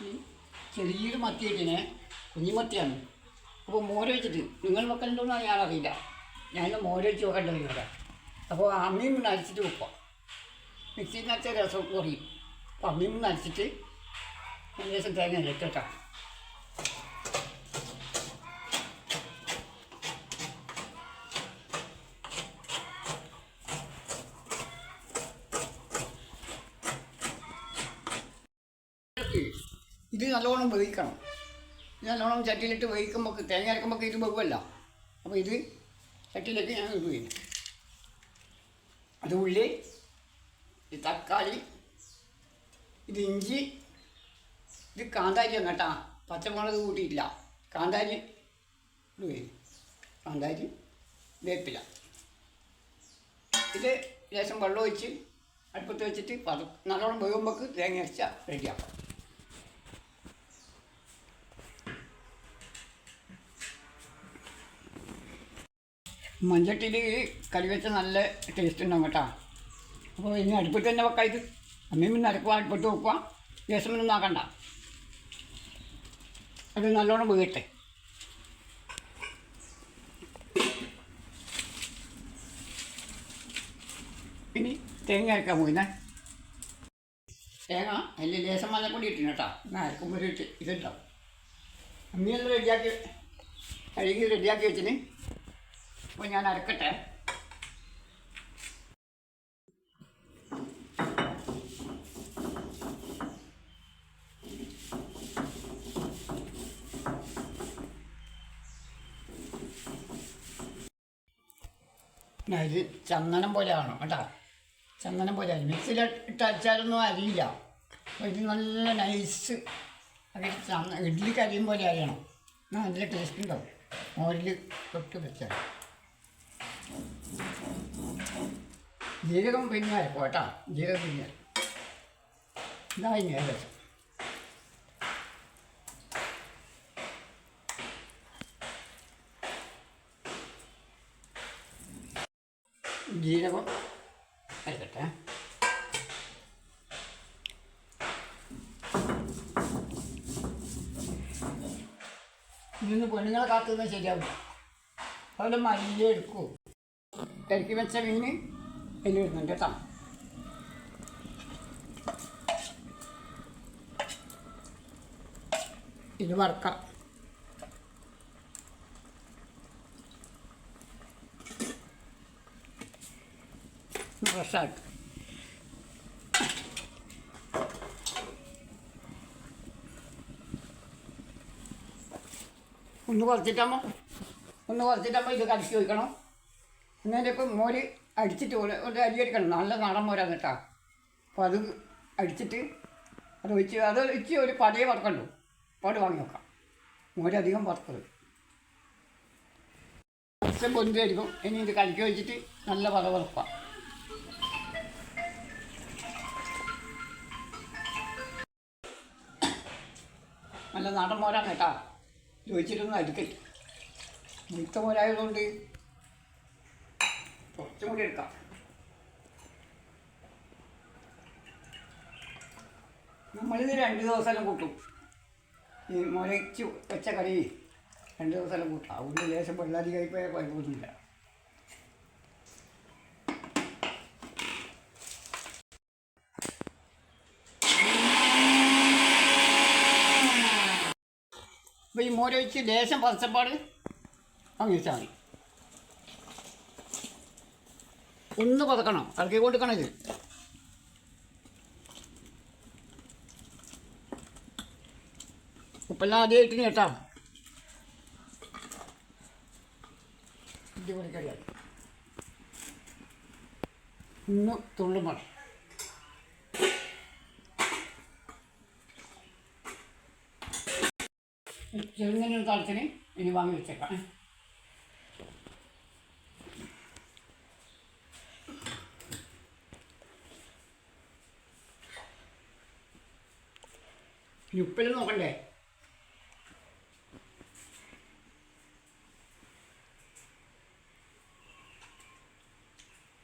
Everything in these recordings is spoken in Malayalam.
ഈ ചെറിയൊരു മത്തി കിട്ടിനെ കുഞ്ഞിമത്തിയാണ് അപ്പോൾ മോരൊഴിച്ചിട്ട് നിങ്ങൾ വെക്കലുണ്ടോന്ന് ഞാൻ മോര് മോരൊഴിച്ച് വെക്കേണ്ടത് ഇവിടെ അപ്പോൾ അമ്മയും ഒന്ന് അരച്ചിട്ട് വെക്കാം മിക്സിയിൽ നച്ച രസം കുറയും അപ്പോൾ അമ്മയും ഒന്ന് അരച്ചിട്ട് ഏകദേശം തേങ്ങ ഇട്ടിട്ടാ ഇത് നല്ലോണം വേവിക്കണം. ഇത് നല്ലോണം ചട്ടിയിലിട്ട് വേവിക്കുമ്പോൾ തേങ്ങ അരക്കുമ്പോൾ ഇത് വെവല്ല അപ്പോൾ ഇത് ചട്ടിയിലേക്ക് ഞാൻ ഇടുകയും അത് ഉള്ളി ഇത് തക്കാളി ഇത് ഇഞ്ചി ഇത് കാന്താരിയാണ് കേട്ടാ. പച്ചമുളക് കൂട്ടിയിട്ടില്ല. കാന്താരി ഇടുകയും കാന്താരി വേപ്പില. ഇത് ലേശം വെള്ളം ഒഴിച്ച് അടുപ്പത്ത് വെച്ചിട്ട് പത നല്ലോണം വേകുമ്പോൾ തേങ്ങ അരച്ച റെഡിയാക്കാം മഞ്ചട്ടിയിൽ കറി വെച്ച നല്ല ടേസ്റ്റ് ഉണ്ടാവും കേട്ടോ. അപ്പോൾ ഇനി അടുപ്പത്ത് തന്നെ വെക്കാം ഇത്. അമ്മയും പിന്നെ അടുക്കുക അടുപ്പത്ത് വെക്കുക. രസമൊന്നും ആക്കണ്ട. അത് നല്ലോണം വീട്ടെ ഇനി തേങ്ങ അരക്കാൻ പോയിന്നെ. തേങ്ങ അതിൽ ലേശം കൂടി ഇട്ടിന് കേട്ടോ. എന്നാൽ അരക്കുമ്പോൾ ഇട്ട് ഇതുണ്ടാവും അമ്മയെല്ലാം റെഡിയാക്കി കഴുകി റെഡിയാക്കി വെച്ചിന്. അപ്പോൾ ഞാൻ അരക്കട്ടെ. ഇത് ചന്ദനം പോലെ ആണോ കേട്ടോ. ചന്ദനം പോലെ ആയി. മിക്സിയിൽ ഇട്ട് അരച്ചാലൊന്നും അരിയില്ല. ഇത് നല്ല നൈസ് അരിയും ഇഡ്ഡലി കരിയും പോലെ അറിയണം എന്നാൽ നല്ല ടേസ്റ്റ് ഉണ്ടാവും മോരിൽ തൊട്ട് വെച്ചാൽ. ജീരകം പിന്നെ അരക്കും കേട്ടോ ജീരകം പിന്നെ. ഇതാ ഏകദേശം ജീരകം അരക്കട്ടെ ഇന്ന് പെണ്ണുങ്ങളെ കാത്തുനിന്നാൽ ശരിയാവില്ല അവരുടെ മല്ലി എടുക്കൂ. ഇറക്കി വെച്ച പിന്നെ അതിലിടുന്നുണ്ട് കേട്ടോ. ഇത് വറക്കാം. ഫ്രഷാക്കും ഒന്ന് കുറച്ചിട്ടാകുമ്പോൾ ഒന്ന് കുറച്ചിട്ടാകുമ്പോൾ ഇത് കലക്കി വയ്ക്കണം. എന്നതിന്റെ ഇപ്പം മോര് അടിച്ചിട്ട് ഒരു അരി അടിക്കണം നല്ല നാടൻ പോരാ കേട്ടോ അപ്പോൾ അത് അടിച്ചിട്ട് അത് ഒഴിച്ച് അത് ഒഴിച്ച് ഒരു പടയെ വറക്കണ്ടു? പട വാങ്ങി വെക്കാം മോരധികം വറുക്കരുത്. കുറച്ച് പൊന്തിയായിരിക്കും ഇനി ഇത് കലക്കി വെച്ചിട്ട് നല്ല പട വറക്കാം. നല്ല നാടൻ മോരാണ് കേട്ടോ ചോദിച്ചിട്ടൊന്നും അടുക്കൽ മുഴുത്ത മോരായതുകൊണ്ട് കുറച്ചും നമ്മളിത് രണ്ട് ദിവസം കൂട്ടും. ഈ മുരച്ച് വെച്ച കറി രണ്ട് ദിവസം കൂട്ടാം. അതുകൊണ്ട് ലേശം വെള്ളാധികമായി പോയാൽ കുഴപ്പമൊന്നുമില്ല അപ്പോൾ ഈ മോരൊഴിച്ച് ലേശം പറിച്ചപ്പാട് അങ്ങ് വെച്ചാൽ മതി. ഒന്ന് പതക്കണം. ഇളക്കി കൊടുക്കണം ഇത്. ഉപ്പെല്ലാം ആദ്യമായിട്ട് കേട്ടാ. അടിപൊളി കറിയായി ഇന്ന് തുള്ളും മതി. ചെറുങ്ങനെ താളത്തിന് ഇനി വാങ്ങി വെച്ചേക്കാം. ഉപ്പിൽ നോക്കണ്ടേ?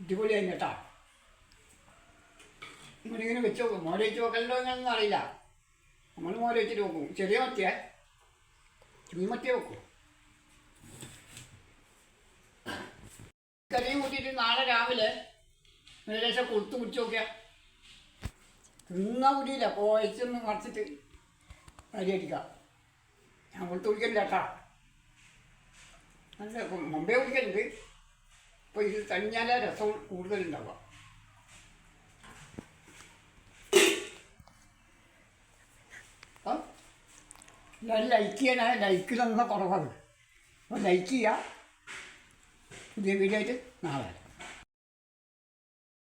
അടിപൊളിയായി കേട്ടാ. ഇങ്ങനെ വെച്ച് നോക്കും. മോരെ വെച്ച് നോക്കലുണ്ടോ എന്നൊന്നും അറിയില്ല. നമ്മൾ മോര വെച്ചിട്ട് നോക്കും. ചെറിയ മത്തിയ. ചുമത്തിയ വെക്കും. കറിയും കൂട്ടിയിട്ട് നാളെ രാവിലെ ഏകദേശം കൊടുത്തു കുടിച്ച് നോക്കിയാൽ തിന്നാ കുടിയില്ല. പോയച്ചൊന്ന് മറിച്ചിട്ട്. അരി അടിക്കാം ഞാൻ കൊടുത്ത് കുടിക്കലില്ല കേട്ടാ നല്ല മുമ്പേ കുടിക്കലുണ്ട്. ഇപ്പോൾ ഇത് തഞ്ഞാലേ രസം കൂടുതലുണ്ടാവുക. ഞാൻ ലൈക്ക് ചെയ്യണേ ലൈക്ക് തന്ന കുറവാണ്. അപ്പോൾ ലൈക്ക് ചെയ്യുക പുതിയ വീഡിയോ ആയിട്ട് നാളെ